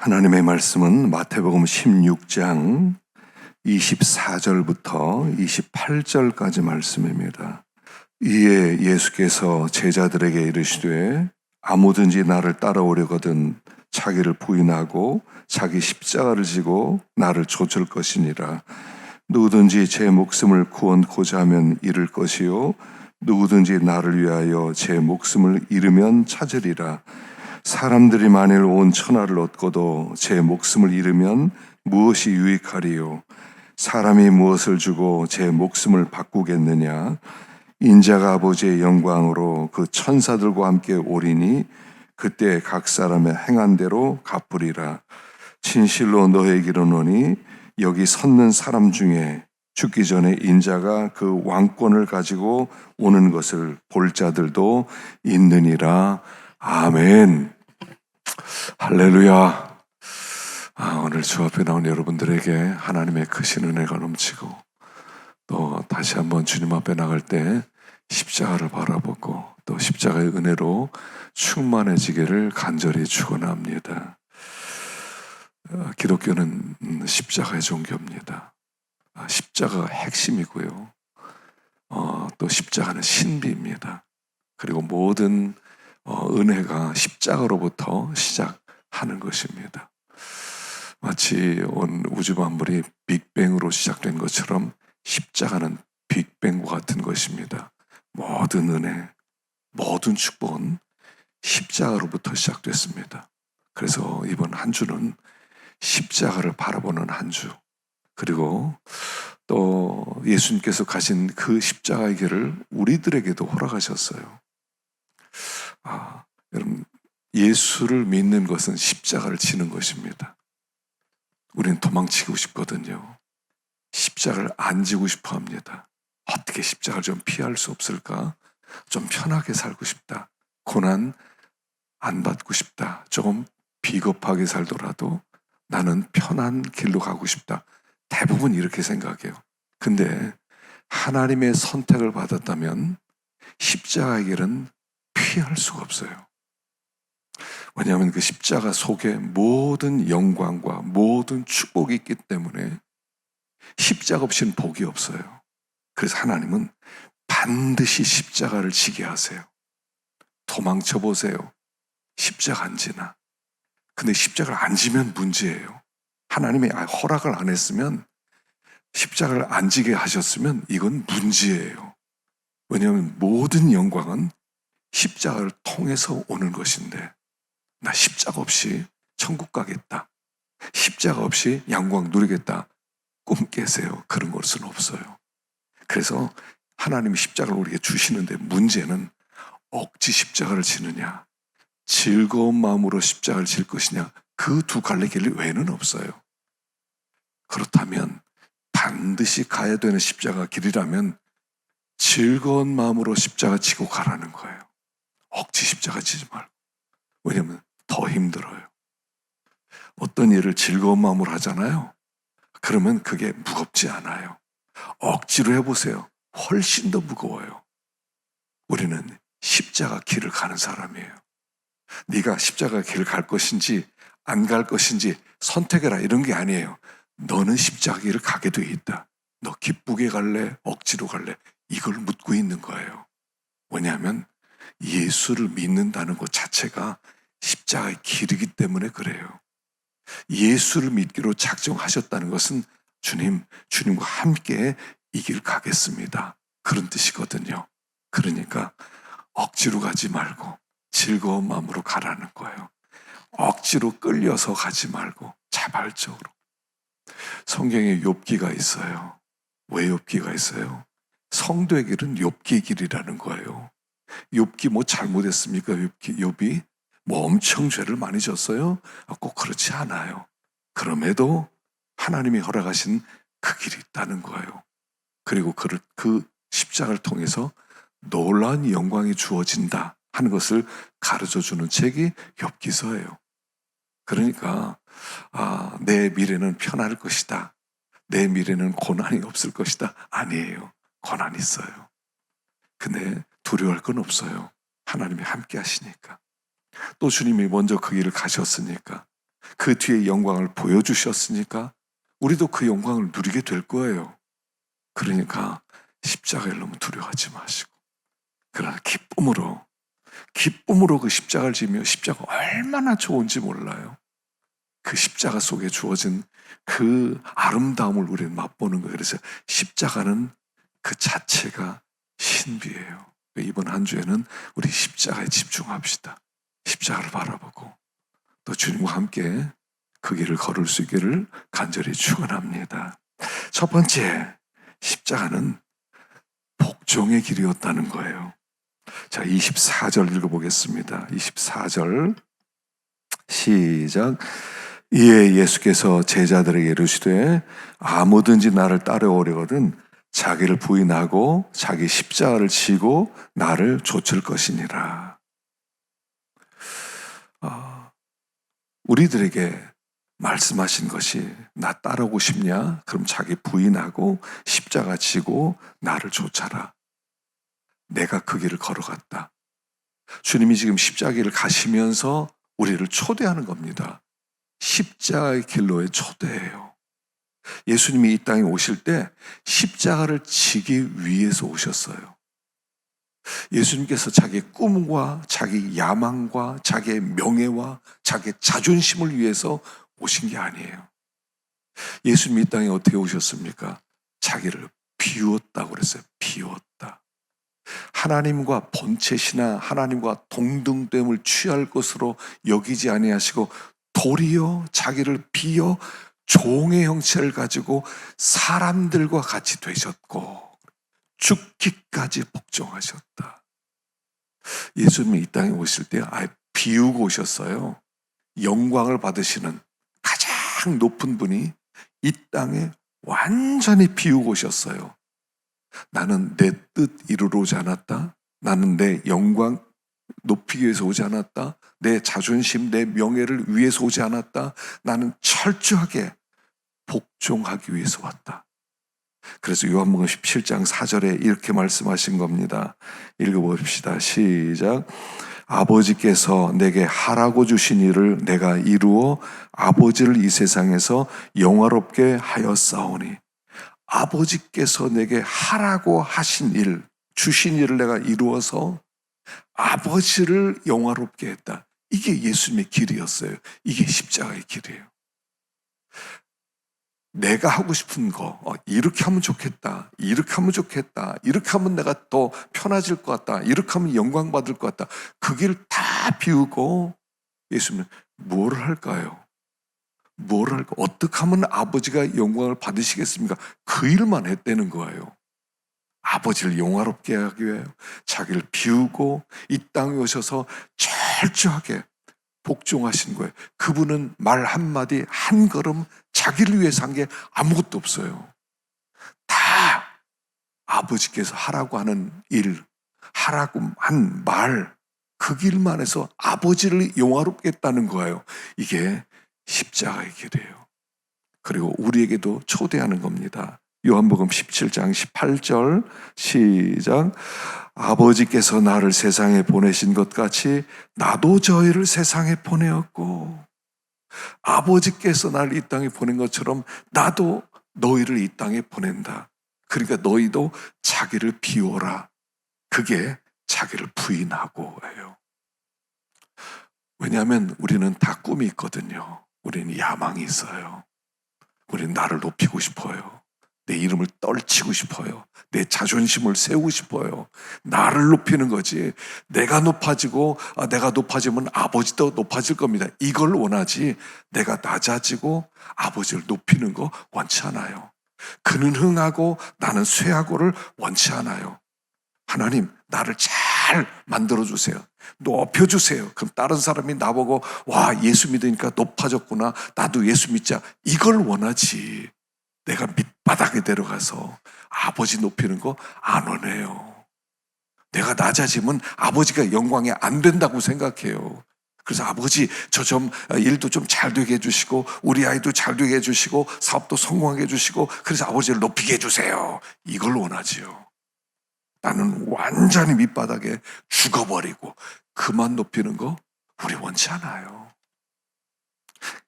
하나님의 말씀은 마태복음 16장 24절부터 28절까지 말씀입니다. 이에 예수께서 제자들에게 이르시되 아무든지 나를 따라오려거든 자기를 부인하고 자기 십자가를 지고 나를 좇을 것이니라. 누구든지 제 목숨을 구원고자 하면 잃을 것이요 누구든지 나를 위하여 제 목숨을 잃으면 찾으리라. 사람들이 만일 온 천하를 얻고도 제 목숨을 잃으면 무엇이 유익하리요? 사람이 무엇을 주고 제 목숨을 바꾸겠느냐? 인자가 아버지의 영광으로 그 천사들과 함께 오리니 그때 각 사람의 행한 대로 갚으리라. 진실로 너에게 이르노니 여기 섰는 사람 중에 죽기 전에 인자가 그 왕권을 가지고 오는 것을 볼 자들도 있느니라. 아멘. 할렐루야. 아, 오늘 주 앞에 나온 여러분들에게 하나님의 크신 은혜가 넘치고 또 다시 한번 주님 앞에 나갈 때 십자가를 바라보고 또 십자가의 은혜로 충만해지기를 간절히 축원합니다. 어, 기독교는 십자가의 종교입니다. 아, 십자가가 핵심이고요. 어, 또 십자가는 신비입니다. 그리고 모든 어, 은혜가 십자가로부터 시작하는 것입니다. 마치 온 우주 만물이 빅뱅으로 시작된 것처럼 십자가는 빅뱅과 같은 것입니다. 모든 은혜, 모든 축복은 십자가로부터 시작됐습니다. 그래서 이번 한 주는 십자가를 바라보는 한 주, 그리고 또 예수님께서 가신 그 십자가의 길을 우리들에게도 허락하셨어요. 아, 여러분, 예수를 믿는 것은 십자가를 지는 것입니다. 우리는 도망치고 싶거든요. 십자가를 안 지고 싶어 합니다. 어떻게 십자가를 좀 피할 수 없을까? 좀 편하게 살고 싶다. 고난 안 받고 싶다. 조금 비겁하게 살더라도 나는 편한 길로 가고 싶다. 대부분 이렇게 생각해요. 근데 하나님의 선택을 받았다면 십자가의 길은 피할 수가 없어요. 왜냐하면 그 십자가 속에 모든 영광과 모든 축복이 있기 때문에 십자가 없이는 복이 없어요. 그래서 하나님은 반드시 십자가를 지게 하세요. 도망쳐 보세요. 십자가 안 지나. 근데 십자가를 안 지면 문제예요. 하나님이 허락을 안 했으면 십자가를 안 지게 하셨으면 이건 문제예요. 왜냐하면 모든 영광은 십자가를 통해서 오는 것인데 나 십자가 없이 천국 가겠다. 십자가 없이 양광 누리겠다. 꿈 깨세요. 그런 것은 없어요. 그래서 하나님이 십자가를 우리에게 주시는데 문제는 억지 십자가를 지느냐, 즐거운 마음으로 십자가를 질 것이냐, 그 두 갈래 길 외에는 없어요. 그렇다면 반드시 가야 되는 십자가 길이라면 즐거운 마음으로 십자가 지고 가라는 거예요. 억지 십자가 지지 말고. 왜냐면 더 힘들어요. 어떤 일을 즐거운 마음으로 하잖아요. 그러면 그게 무겁지 않아요. 억지로 해보세요. 훨씬 더 무거워요. 우리는 십자가 길을 가는 사람이에요. 네가 십자가 길을 갈 것인지 안 갈 것인지 선택해라 이런 게 아니에요. 너는 십자가 길을 가게 돼 있다. 너 기쁘게 갈래? 억지로 갈래? 이걸 묻고 있는 거예요. 왜냐하면 예수를 믿는다는 것 자체가 십자가의 길이기 때문에 그래요. 예수를 믿기로 작정하셨다는 것은 주님, 주님과 함께 이 길 가겠습니다. 그런 뜻이거든요. 그러니까 억지로 가지 말고 즐거운 마음으로 가라는 거예요. 억지로 끌려서 가지 말고 자발적으로. 성경에 욥기가 있어요. 왜 욥기가 있어요? 성도의 길은 욥기 길이라는 거예요. 욥기 뭐 잘못했습니까? 욥기 욥이 뭐 엄청 죄를 많이 졌어요? 아, 꼭 그렇지 않아요. 그럼에도 하나님이 허락하신 그 길이 있다는 거예요. 그리고 그, 그 십자가를 통해서 놀라운 영광이 주어진다 하는 것을 가르쳐 주는 책이 엽기서예요. 그러니까 아, 내 미래는 편할 것이다. 내 미래는 고난이 없을 것이다. 아니에요. 고난이 있어요. 근데 두려워할 건 없어요. 하나님이 함께 하시니까. 또 주님이 먼저 그 길을 가셨으니까. 그 뒤에 영광을 보여주셨으니까 우리도 그 영광을 누리게 될 거예요. 그러니까 십자가를 너무 두려워하지 마시고 그러나 기쁨으로 기쁨으로 그 십자가를 지며 십자가 얼마나 좋은지 몰라요. 그 십자가 속에 주어진 그 아름다움을 우리는 맛보는 거예요. 그래서 십자가는 그 자체가 신비예요. 이번 한 주에는 우리 십자가에 집중합시다. 십자가를 바라보고 또 주님과 함께 그 길을 걸을 수 있기를 간절히 축원합니다. 첫 번째 십자가는 복종의 길이었다는 거예요. 자, 24절 읽어보겠습니다. 24절 시작. 이에 예수께서 제자들에게 이르시되 아무든지 나를 따라오려거든 자기를 부인하고 자기 십자가를 지고 나를 좇을 것이니라. 아, 우리들에게 말씀하신 것이 나 따르고 싶냐? 그럼 자기 부인하고 십자가 지고 나를 쫓아라. 내가 그 길을 걸어갔다. 주님이 지금 십자가를 가시면서 우리를 초대하는 겁니다. 십자가의 길로의 초대예요. 예수님이 이 땅에 오실 때 십자가를 지기 위해서 오셨어요. 예수님께서 자기 꿈과 자기 야망과 자기의 명예와 자기의 자존심을 위해서 오신 게 아니에요. 예수님이 이 땅에 어떻게 오셨습니까? 자기를 비웠다고 그랬어요. 비웠다. 하나님과 본체시나 하나님과 동등됨을 취할 것으로 여기지 아니하시고 도리어 자기를 비어 종의 형체를 가지고 사람들과 같이 되셨고 죽기까지 복종하셨다. 예수님이 이 땅에 오실 때 아예 비우고 오셨어요. 영광을 받으시는 가장 높은 분이 이 땅에 완전히 비우고 오셨어요. 나는 내 뜻 이루러 오지 않았다. 나는 내 영광 높이기 위해서 오지 않았다. 내 자존심, 내 명예를 위해서 오지 않았다. 나는 철저하게 복종하기 위해서 왔다. 그래서 요한복음 17장 4절에 이렇게 말씀하신 겁니다. 읽어봅시다. 시작. 아버지께서 내게 하라고 주신 일을 내가 이루어 아버지를 이 세상에서 영화롭게 하였사오니 아버지께서 내게 하라고 하신 일, 주신 일을 내가 이루어서 아버지를 영화롭게 했다. 이게 예수님의 길이었어요. 이게 십자가의 길이에요. 내가 하고 싶은 거, 어, 이렇게 하면 좋겠다. 이렇게 하면 좋겠다. 이렇게 하면 내가 더 편해질 것 같다. 이렇게 하면 영광 받을 것 같다. 그 길 다 비우고 예수님은 뭘 할까요? 뭘 할까? 어떻게 하면 아버지가 영광을 받으시겠습니까? 그 일만 했다는 거예요. 아버지를 영화롭게 하기 위해 자기를 비우고 이 땅에 오셔서 철저하게 복종하신 거예요. 그분은 말 한마디, 한 걸음 자기를 위해서 한 게 아무것도 없어요. 다 아버지께서 하라고 하는 일, 하라고 한 말, 그 길만 해서 아버지를 영화롭게 했다는 거예요. 이게 십자가의 길이에요. 그리고 우리에게도 초대하는 겁니다. 요한복음 17장 18절 시작 아버지께서 나를 세상에 보내신 것 같이 나도 저희를 세상에 보내었고 아버지께서 나를 이 땅에 보낸 것처럼 나도 너희를 이 땅에 보낸다. 그러니까 너희도 자기를 비워라. 그게 자기를 부인하고 해요. 왜냐하면 우리는 다 꿈이 있거든요. 우리는 야망이 있어요. 우리는 나를 높이고 싶어요. 내 이름을 떨치고 싶어요. 내 자존심을 세우고 싶어요. 나를 높이는 거지. 내가 높아지고 아, 내가 높아지면 아버지도 높아질 겁니다. 이걸 원하지. 내가 낮아지고 아버지를 높이는 거 원치 않아요. 그는 흥하고 나는 쇠하고를 원치 않아요. 하나님, 나를 잘 만들어주세요. 높여주세요. 그럼 다른 사람이 나보고, 와, 예수 믿으니까 높아졌구나. 나도 예수 믿자. 이걸 원하지. 내가 밑바닥에 내려가서 아버지 높이는 거 안 원해요. 내가 낮아지면 아버지가 영광이 안 된다고 생각해요. 그래서 아버지 저 좀 일도 좀 잘 되게 해주시고 우리 아이도 잘 되게 해주시고 사업도 성공하게 해주시고 그래서 아버지를 높이게 해주세요. 이걸 원하지요. 나는 완전히 밑바닥에 죽어버리고 그만 높이는 거 우리 원치 않아요.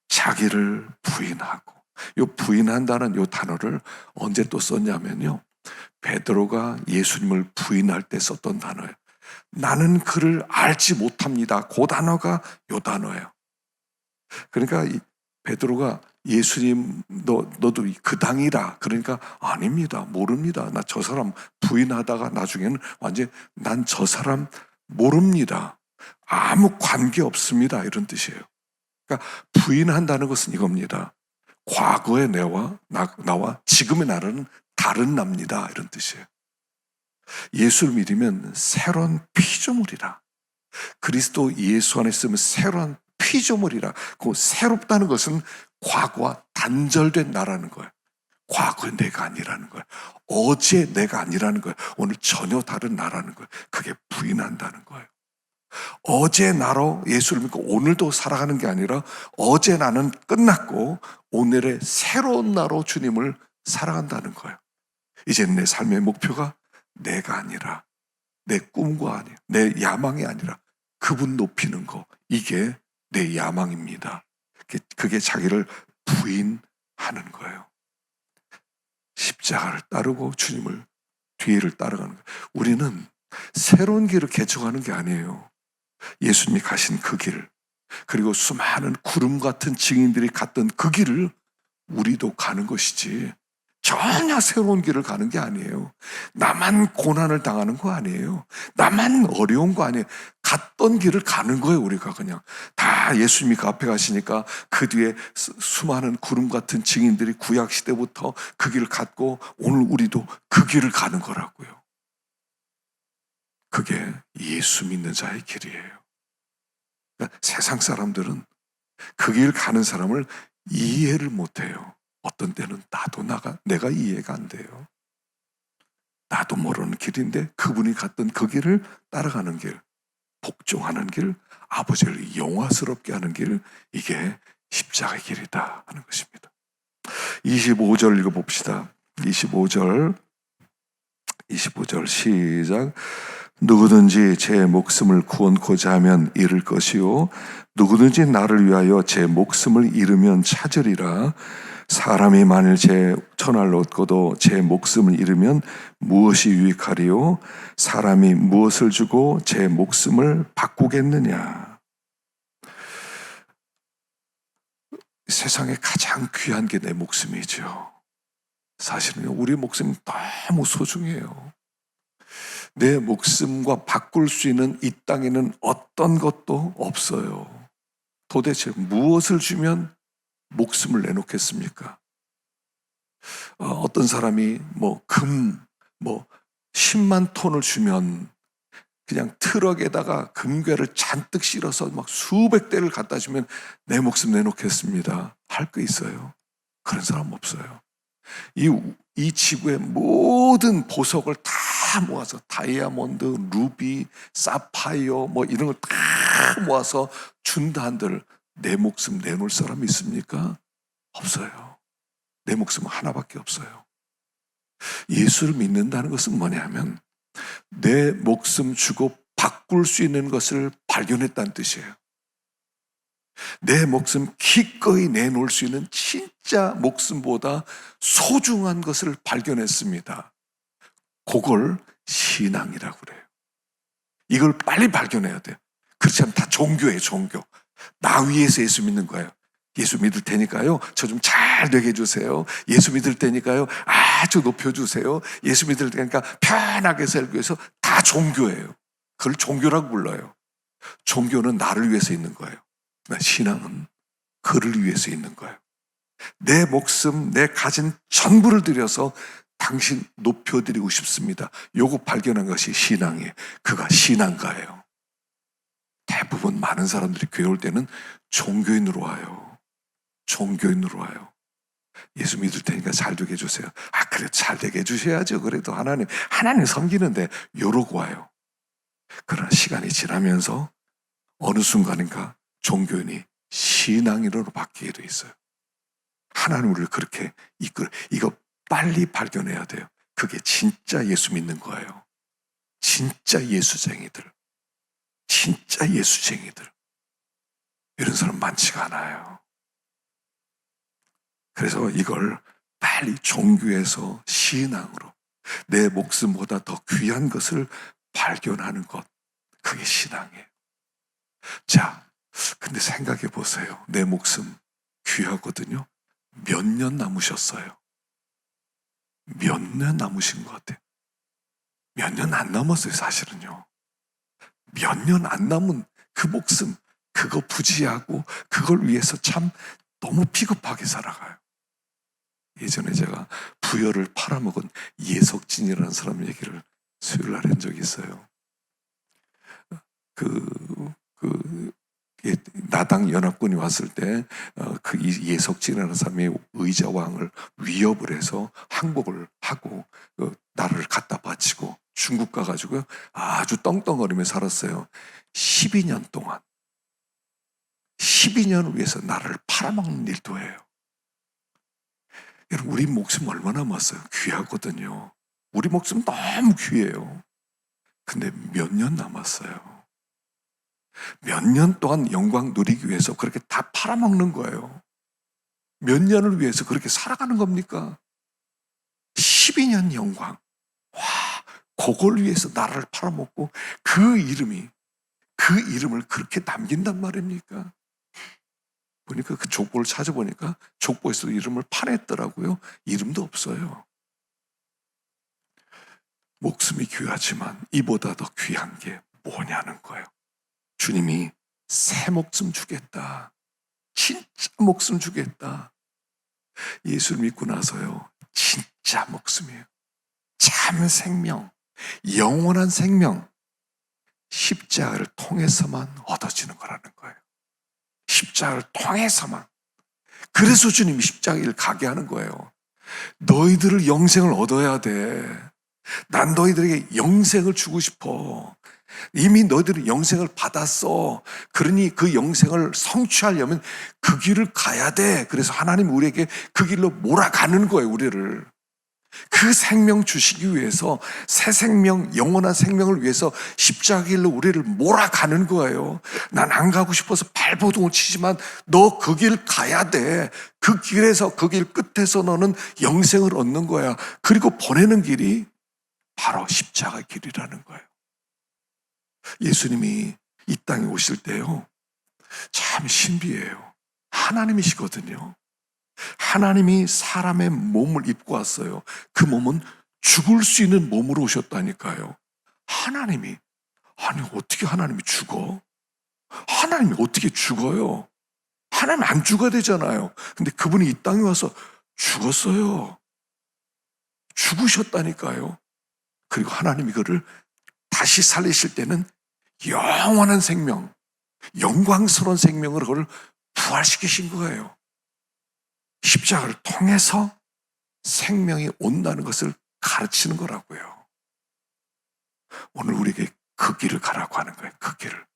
자기를 부인하고 요 부인한다는 요 단어를 언제 또 썼냐면요. 베드로가 예수님을 부인할 때 썼던 단어예요. 나는 그를 알지 못합니다. 그 단어가 요 단어예요. 그러니까 이 베드로가 예수님 너 너도 그 당이라 그러니까 아닙니다. 모릅니다. 나 저 사람 부인하다가 나중에는 완전 난 저 사람 모릅니다. 아무 관계 없습니다. 이런 뜻이에요. 그러니까 부인한다는 것은 이겁니다. 과거의 내와 나, 나와 지금의 나라는 다른 납니다. 이런 뜻이에요. 예수를 믿으면 새로운 피조물이라. 그리스도 예수 안에 있으면 새로운 피조물이라. 그 새롭다는 것은 과거와 단절된 나라는 거예요. 과거의 내가 아니라는 거예요. 어제 내가 아니라는 거예요. 오늘 전혀 다른 나라는 거예요. 그게 부인한다는 거예요. 어제 나로 예수를 믿고 오늘도 살아가는 게 아니라 어제 나는 끝났고 오늘의 새로운 나로 주님을 살아간다는 거예요. 이제 내 삶의 목표가 내가 아니라 내 꿈과 아니야. 내 야망이 아니라 그분 높이는 거. 이게 내 야망입니다. 그게 자기를 부인하는 거예요. 십자가를 따르고 주님을 뒤를 따라가는 거예요. 우리는 새로운 길을 개척하는 게 아니에요. 예수님이 가신 그 길, 그리고 수많은 구름 같은 증인들이 갔던 그 길을 우리도 가는 것이지 전혀 새로운 길을 가는 게 아니에요. 나만 고난을 당하는 거 아니에요. 나만 어려운 거 아니에요. 갔던 길을 가는 거예요, 우리가 그냥. 다 예수님이 그 앞에 가시니까 그 뒤에 수많은 구름 같은 증인들이 구약시대부터 그 길을 갔고 오늘 우리도 그 길을 가는 거라고요. 그게 예수 믿는 자의 길이에요. 그러니까 세상 사람들은 그 길 가는 사람을 이해를 못 해요. 어떤 때는 나도 나가, 내가 이해가 안 돼요. 나도 모르는 길인데 그분이 갔던 그 길을 따라가는 길, 복종하는 길, 아버지를 영화스럽게 하는 길, 이게 십자가의 길이다 하는 것입니다. 25절 읽어봅시다. 25절, 25절 시작. 누구든지 제 목숨을 구원코자 하면 잃을 것이요. 누구든지 나를 위하여 제 목숨을 잃으면 찾으리라. 사람이 만일 제 천하를 얻고도 제 목숨을 잃으면 무엇이 유익하리요? 사람이 무엇을 주고 제 목숨을 바꾸겠느냐? 세상에 가장 귀한 게 내 목숨이죠. 사실은 우리 목숨이 너무 소중해요. 내 목숨과 바꿀 수 있는 이 땅에는 어떤 것도 없어요. 도대체 무엇을 주면 목숨을 내놓겠습니까? 어, 어떤 사람이 뭐 금, 뭐 10만 톤을 주면 그냥 트럭에다가 금괴를 잔뜩 실어서 막 수백 대를 갖다 주면 내 목숨 내놓겠습니다. 할 거 있어요. 그런 사람 없어요. 이, 이 지구의 모든 보석을 다 모아서 다이아몬드, 루비, 사파이어 뭐 이런 걸 다 모아서 준다 한들 내 목숨 내놓을 사람 있습니까? 없어요. 내 목숨은 하나밖에 없어요. 예수를 믿는다는 것은 뭐냐면 내 목숨 주고 바꿀 수 있는 것을 발견했다는 뜻이에요. 내 목숨 기꺼이 내놓을 수 있는 진짜 목숨보다 소중한 것을 발견했습니다. 그걸 신앙이라고 그래요. 이걸 빨리 발견해야 돼요. 그렇지 않으면 다 종교예요, 종교. 나 위해서 예수 믿는 거예요. 예수 믿을 테니까요. 저 좀 잘 되게 해주세요. 예수 믿을 테니까요. 아주 높여주세요. 예수 믿을 테니까 편하게 살기 위해서 다 종교예요. 그걸 종교라고 불러요. 종교는 나를 위해서 있는 거예요. 신앙은 그를 위해서 있는 거예요. 내 목숨, 내 가진 전부를 들여서 당신 높여드리고 싶습니다. 요거 발견한 것이 신앙이에요. 그가 신앙가예요. 대부분 많은 사람들이 교회 올 때는 종교인으로 와요. 종교인으로 와요. 예수 믿을 테니까 잘 되게 해주세요. 아, 그래, 잘 되게 해주셔야죠. 그래도 하나님, 하나님 섬기는데 요러고 와요. 그러나 시간이 지나면서 어느 순간인가 종교인이 신앙인으로 바뀌게 돼 있어요. 하나님 우리를 그렇게 이끌, 이거 빨리 발견해야 돼요. 그게 진짜 예수 믿는 거예요. 진짜 예수쟁이들. 진짜 예수쟁이들. 이런 사람 많지가 않아요. 그래서 이걸 빨리 종교에서 신앙으로 내 목숨보다 더 귀한 것을 발견하는 것. 그게 신앙이에요. 자, 근데 생각해 보세요. 내 목숨 귀하거든요. 몇 년 남으셨어요? 몇 년 남으신 것 같아요. 몇 년 안 남았어요, 사실은요. 몇 년 안 남은 그 목숨, 그거 부지하고 그걸 위해서 참 너무 비겁하게 살아가요. 예전에 제가 부여를 팔아먹은 예석진이라는 사람 얘기를 수요일 날 한 적이 있어요. 그, 그, 예, 나당 연합군이 왔을 때, 어, 그 이- 예석진이라는 사람이 의자왕을 위협을 해서 항복을 하고, 그 나라를 갖다 바치고 중국 가가지고 아주 떵떵거리며 살았어요. 12년 동안. 12년을 위해서 나라를 팔아먹는 일도 해요. 여러분, 우리 목숨 얼마나 남았어요? 귀하거든요. 우리 목숨 너무 귀해요. 근데 몇 년 남았어요. 몇 년 동안 영광 누리기 위해서 그렇게 다 팔아먹는 거예요. 몇 년을 위해서 그렇게 살아가는 겁니까? 12년 영광. 와, 그걸 위해서 나라를 팔아먹고 그 이름이, 그 이름을 그렇게 남긴단 말입니까? 보니까 그 족보를 찾아보니까 족보에서 이름을 파냈더라고요. 이름도 없어요. 목숨이 귀하지만 이보다 더 귀한 게 뭐냐는 거예요. 주님이 새 목숨 주겠다. 진짜 목숨 주겠다. 예수를 믿고 나서요. 진짜 목숨이에요. 참 생명, 영원한 생명, 십자가를 통해서만 얻어지는 거라는 거예요. 십자가를 통해서만. 그래서 주님이 십자가를 가게 하는 거예요. 너희들을 영생을 얻어야 돼. 난 너희들에게 영생을 주고 싶어. 이미 너희들은 영생을 받았어. 그러니 그 영생을 성취하려면 그 길을 가야 돼. 그래서 하나님 우리에게 그 길로 몰아가는 거예요, 우리를. 그 생명 주시기 위해서 새 생명, 영원한 생명을 위해서 십자가 길로 우리를 몰아가는 거예요. 난 안 가고 싶어서 발버둥을 치지만 너 그 길 가야 돼. 그 길에서 그 길 끝에서 너는 영생을 얻는 거야. 그리고 보내는 길이 바로 십자가 길이라는 거예요. 예수님이 이 땅에 오실 때요. 참 신비해요. 하나님이시거든요. 하나님이 사람의 몸을 입고 왔어요. 그 몸은 죽을 수 있는 몸으로 오셨다니까요. 하나님이 아니 어떻게 하나님이 죽어? 하나님이 어떻게 죽어요? 하나님 안 죽어야 되잖아요. 근데 그분이 이 땅에 와서 죽었어요. 죽으셨다니까요. 그리고 하나님이 그를 다시 살리실 때는 영원한 생명, 영광스러운 생명으로 그를 부활시키신 거예요. 십자가를 통해서 생명이 온다는 것을 가르치는 거라고요. 오늘 우리에게 그 길을 가라고 하는 거예요. 그 길을.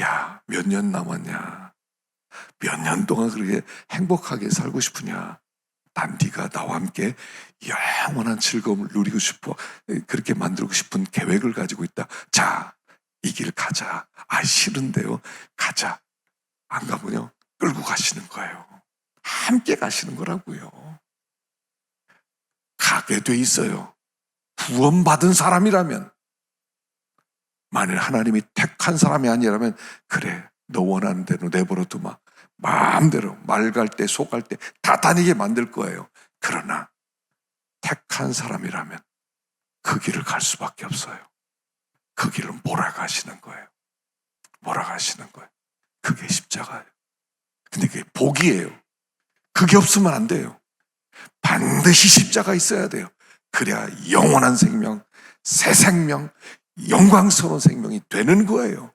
야, 몇 년 남았냐? 몇 년 동안 그렇게 행복하게 살고 싶으냐? 난 네가 나와 함께 영원한 즐거움을 누리고 싶어. 그렇게 만들고 싶은 계획을 가지고 있다. 자, 이 길 가자. 아, 싫은데요. 가자. 안 가면요. 끌고 가시는 거예요. 함께 가시는 거라고요. 가게 돼 있어요. 구원받은 사람이라면 만일 하나님이 택한 사람이 아니라면 그래 너 원하는 대로 내버려 두마 마음대로 말갈 때 속갈 때 다 다니게 만들 거예요. 그러나 택한 사람이라면 그 길을 갈 수밖에 없어요. 그 길을 몰아가시는 거예요. 몰아가시는 거예요. 그게 십자가예요. 근데 그게 복이에요. 그게 없으면 안 돼요. 반드시 십자가 있어야 돼요. 그래야 영원한 생명, 새 생명, 영광스러운 생명이 되는 거예요.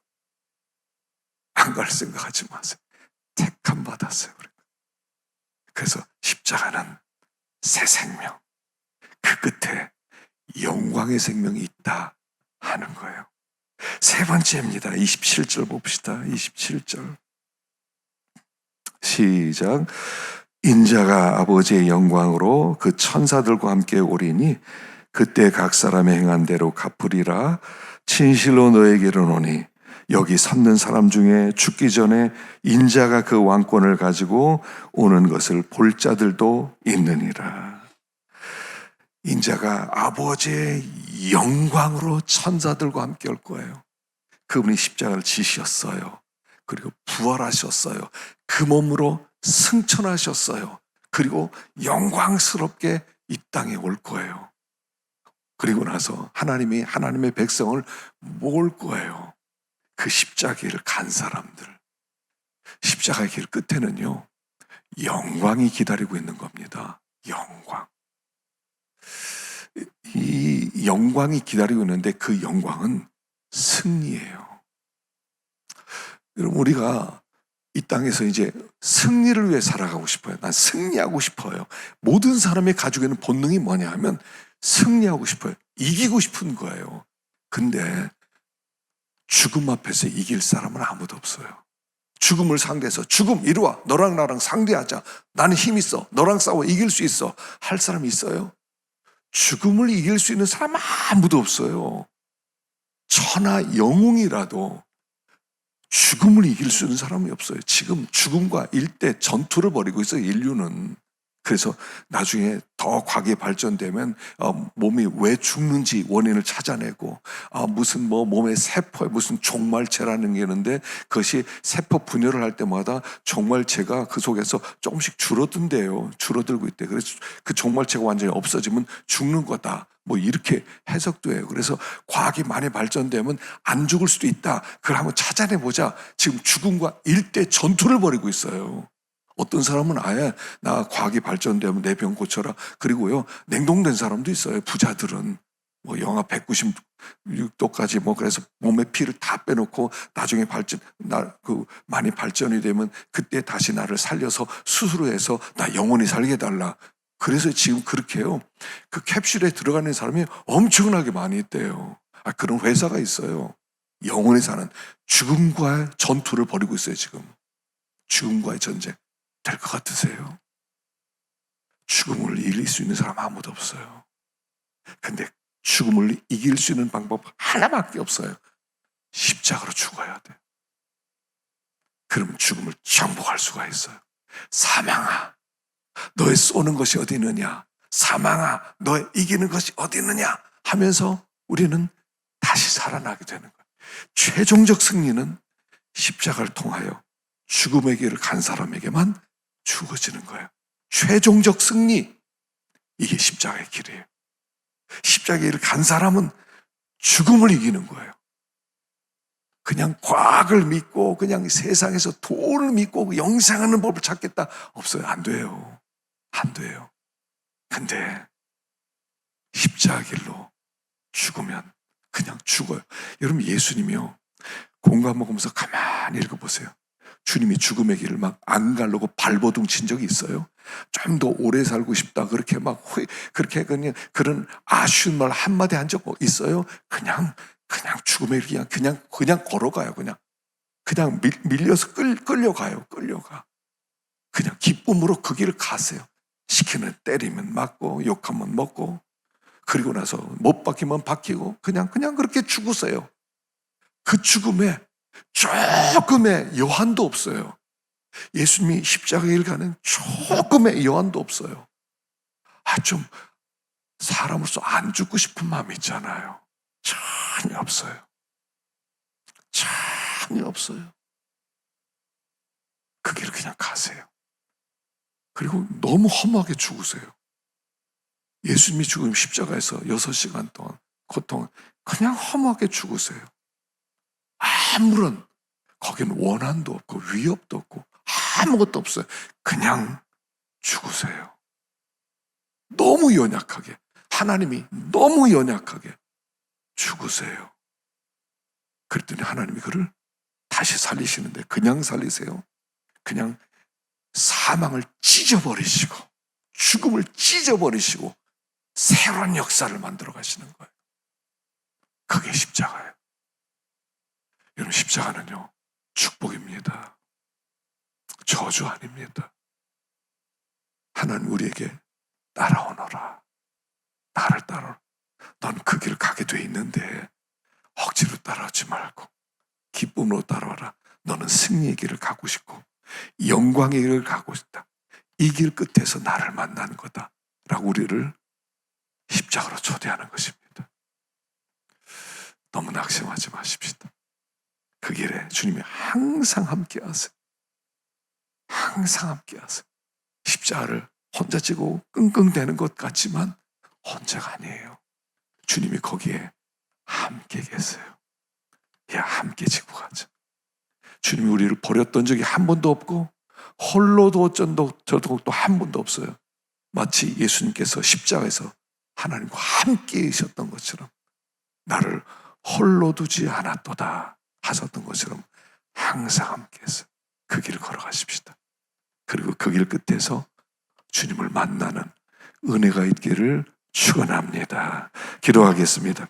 안 갈 생각하지 마세요. 택함 받았어요. 그래서 십자가는 새 생명, 그 끝에 영광의 생명이 있다 하는 거예요. 세 번째입니다. 27절 봅시다. 27절. 시작. 인자가 아버지의 영광으로 그 천사들과 함께 오리니 그때 각 사람의 행한 대로 갚으리라. 진실로 너에게 이르노니 여기 섰는 사람 중에 죽기 전에 인자가 그 왕권을 가지고 오는 것을 볼 자들도 있느니라. 인자가 아버지의 영광으로 천사들과 함께 올 거예요. 그분이 십자가를 지셨어요. 그리고 부활하셨어요. 그 몸으로 승천하셨어요. 그리고 영광스럽게 이 땅에 올 거예요. 그리고 나서 하나님이 하나님의 백성을 모을 거예요. 그 십자가를 간 사람들. 십자가의 길 끝에는요, 영광이 기다리고 있는 겁니다. 영광. 이 영광이 기다리고 있는데 그 영광은 승리예요. 여러분, 우리가 이 땅에서 이제 승리를 위해 살아가고 싶어요. 난 승리하고 싶어요. 모든 사람이 가지고 있는 본능이 뭐냐 하면 승리하고 싶어요. 이기고 싶은 거예요. 근데 죽음 앞에서 이길 사람은 아무도 없어요. 죽음을 상대해서 죽음 이리 와 너랑 나랑 상대하자 나는 힘 있어 너랑 싸워 이길 수 있어 할 사람이 있어요? 죽음을 이길 수 있는 사람 아무도 없어요. 천하 영웅이라도 죽음을 이길 수 있는 사람이 없어요. 지금 죽음과 일대 전투를 벌이고 있어요, 인류는. 그래서 나중에 더 과학이 발전되면 어, 몸이 왜 죽는지 원인을 찾아내고 아, 무슨 뭐 몸의 세포에 무슨 종말체라는 게 있는데 그것이 세포 분열을 할 때마다 종말체가 그 속에서 조금씩 줄어든대요. 줄어들고 있대. 그래서 그 종말체가 완전히 없어지면 죽는 거다. 뭐 이렇게 해석도 해요. 그래서 과학이 많이 발전되면 안 죽을 수도 있다. 그걸 한번 찾아내 보자. 지금 죽음과 일대 전투를 벌이고 있어요. 어떤 사람은 아예 나 과학이 발전되면 내 병 고쳐라. 그리고요, 냉동된 사람도 있어요. 부자들은. 뭐 영하 196도까지 뭐 그래서 몸에 피를 다 빼놓고 나중에 발전 나 그 많이 발전이 되면 그때 다시 나를 살려서 수술을 해서 나 영원히 살게 달라. 그래서 지금 그렇게요. 그 캡슐에 들어가는 사람이 엄청나게 많이 있대요. 아 그런 회사가 있어요. 영원히 사는 죽음과의 전투를 벌이고 있어요 지금. 죽음과의 전쟁. 될 것 같으세요? 죽음을 이길 수 있는 사람 아무도 없어요. 근데 죽음을 이길 수 있는 방법 하나밖에 없어요. 십자가로 죽어야 돼. 그러면 죽음을 정복할 수가 있어요. 사망아, 너의 쏘는 것이 어디 있느냐? 사망아, 너의 이기는 것이 어디 있느냐? 하면서 우리는 다시 살아나게 되는 거예요. 최종적 승리는 십자가를 통하여 죽음의 길을 간 사람에게만 죽어지는 거예요. 최종적 승리. 이게 십자가의 길이에요. 십자가의 길을 간 사람은 죽음을 이기는 거예요. 그냥 과학을 믿고 그냥 세상에서 돈을 믿고 영생하는 법을 찾겠다. 없어요. 안 돼요. 안 돼요. 근데 십자가 길로 죽으면 그냥 죽어요. 여러분 예수님이요. 공감 먹으면서 가만히 읽어보세요. 주님이 죽음의 길을 막 안 가려고 발버둥 친 적이 있어요. 좀 더 오래 살고 싶다. 그렇게 막 그렇게 그냥 그런 아쉬운 말 한마디 한 적 있어요? 그냥 그냥 죽음의 길 그냥 그냥 그냥 걸어가요. 그냥 그냥 밀, 밀려서 끌, 끌려가요. 끌려가. 그냥 기쁨으로 그 길을 가세요. 시키면 때리면 맞고 욕하면 먹고 그리고 나서 못 박히면 박히고 그냥 그냥 그렇게 죽으세요. 그 죽음에 조금의 여한도 없어요. 예수님이 십자가에 가는 조금의 여한도 없어요. 아, 좀 사람으로서 안 죽고 싶은 마음이 있잖아요. 전혀 없어요. 전혀 없어요. 그 길을 그냥 가세요. 그리고 너무 험하게 죽으세요. 예수님이 죽음 십자가에서 6시간 동안 고통, 그냥 험하게 죽으세요. 아무런 거기는 원한도 없고 위협도 없고 아무것도 없어요. 그냥 죽으세요. 너무 연약하게 하나님이 너무 연약하게 죽으세요. 그랬더니 하나님이 그를 다시 살리시는데 그냥 살리세요. 그냥 사망을 찢어버리시고 죽음을 찢어버리시고 새로운 역사를 만들어 가시는 거예요. 그게 십자가예요. 여러분 십자가는요 축복입니다. 저주 아닙니다. 하나님 우리에게 따라오너라. 나를 따라. 넌 그 길을 가게 돼 있는데 억지로 따라오지 말고 기쁨으로 따라와라. 너는 승리의 길을 가고 싶고 영광의 길을 가고 싶다. 이 길 끝에서 나를 만나는 거다. 라고 우리를 십자가로 초대하는 것입니다. 너무 낙심하지 마십시다. 그 길에 주님이 항상 함께 하세요. 항상 함께 하세요. 십자가를 혼자 지고 끙끙대는 것 같지만 혼자가 아니에요. 주님이 거기에 함께 계세요. 야, 함께 지고 가자. 주님이 우리를 버렸던 적이 한 번도 없고 홀로 도 어쩐도 저도 또한 번도 없어요. 마치 예수님께서 십자가에서 하나님과 함께 계셨던 것처럼 나를 홀로 두지 않았도다 하셨던 것처럼 항상 함께 했어요. 그 길을 걸어가십시다. 그리고 그 길 끝에서 주님을 만나는 은혜가 있기를 축원합니다. 기도하겠습니다.